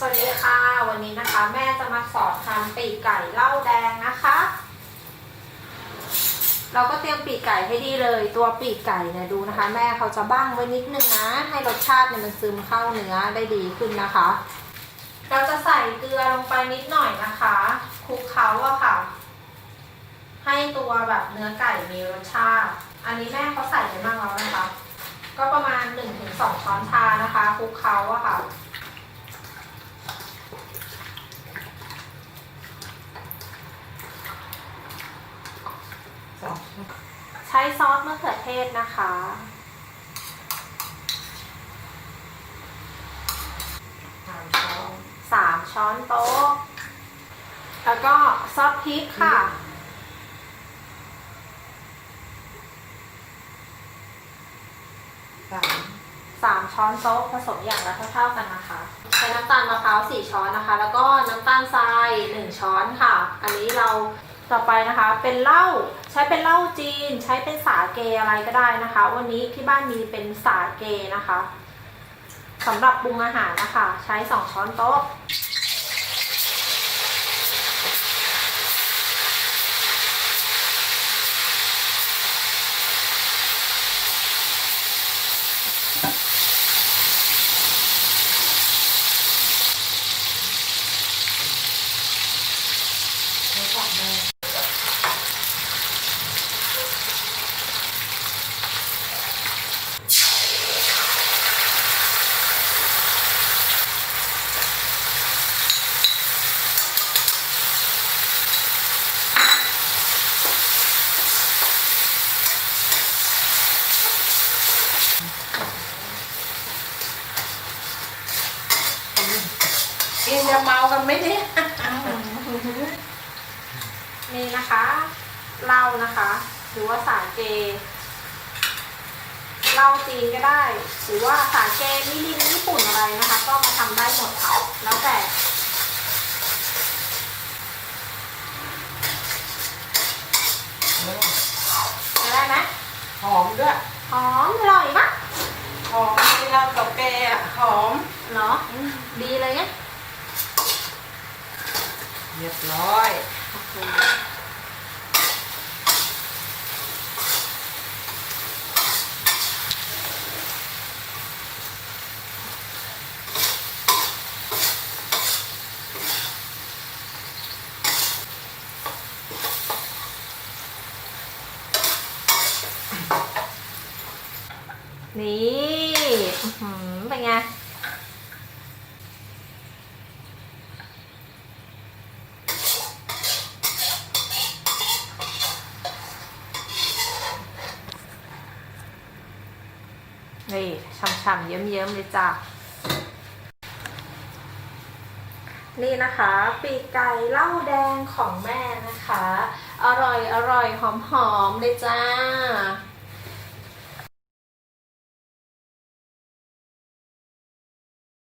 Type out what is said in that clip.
สวัสดีค่ะ วันนี้นะคะ แม่จะมาสอนทำปีกไก่เหล้าแดงนะคะ เราก็เตรียมปีกไก่ให้ดีเลย ตัวปีกไก่เนี่ยดูนะคะ แม่เขาจะบ้างไว้นิดนึงนะ ให้รสชาติเนี่ยมันซึมเข้าเนื้อได้ดีขึ้นนะคะ เราจะใส่เกลือลงไปนิดหน่อยนะคะคลุกเคล้าอะค่ะ ให้ตัวแบบเนื้อไก่มีรสชาติ อันนี้แม่เขาใส่ไปบ้างแล้วนะคะ ก็ประมาณ1-2ช้อนชานะคะคลุกเคล้าอะค่ะ สอง ใช้ซอสมะเขือเทศนะคะสามช้อนสามช้อนโต๊ะ แล้วก็ซอสพริกค่ะ สามสามช้อนโต๊ะผสมอย่างละเท่าๆกันนะคะ ใช้น้ำตาลมะพร้าวสี่ช้อนนะคะ แล้วก็น้ำตาลทรายหนึ่งช้อนค่ะ อันนี้เรา ต่อไปนะคะ เป็นเหล้าใช้เป็นเหล้าจีน ใช้เป็นสาเกอะไรก็ได้นะคะ วันนี้ที่บ้านมีเป็นสาเกนะคะสำหรับปรุงอาหารนะคะ ใช้สองช้อนโต๊ะ กินจะเมากันไหมเนี่ยนี่นะคะเหล้านะคะ หรือว่าสาเกเหล้าจีนก็ได้ หรือว่าสาเกมิรินญี่ปุ่นอะไรนะคะ ก็มาทำได้หมดค่ะแล้วแต่จะได้ไหมหอมด้วย หอมอร่อยมากหอมมีเหล้ากาแฟอะหอมเหรอดีเลยเนี่ย เรียบร้อยนี่เป็นไง นี่ช่ำๆเยิ้มๆเลยจ้ะนี่นะคะ ปีกไก่เหล้าแดงของแม่นะคะ อร่อยอร่อยหอมๆเลยจ้า